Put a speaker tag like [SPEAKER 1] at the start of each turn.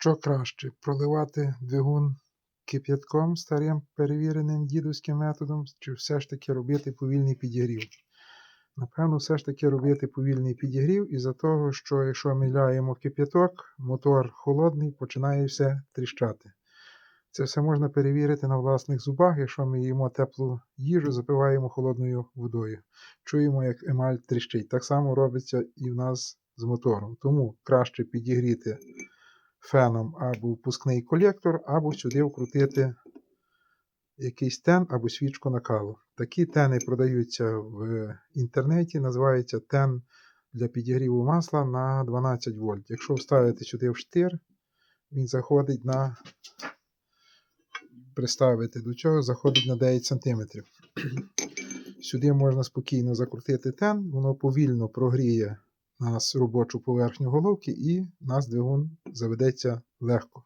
[SPEAKER 1] Що краще проливати двигун кип'ятком старим перевіреним дідовським методом, чи все ж таки робити повільний підігрів? Напевно, все ж таки робити повільний підігрів із-за того, що якщо ми ляємо кип'яток, мотор холодний, починає все тріщати. Це все можна перевірити на власних зубах, якщо ми їмо теплу їжу, запиваємо холодною водою. Чуємо, як емаль тріщить. Так само робиться і в нас з мотором. Тому краще підігріти феном або впускний колектор, або сюди вкрутити якийсь тен або свічку накалу. Такі тени продаються в інтернеті, називається тен для підігріву масла на 12 вольт. Якщо вставити сюди в штир, він заходить на приставити до цього, заходить на 9 см. Сюди можна спокійно закрутити тен, воно повільно прогріє нас робочу поверхню головки і нас двигун заведеться легко.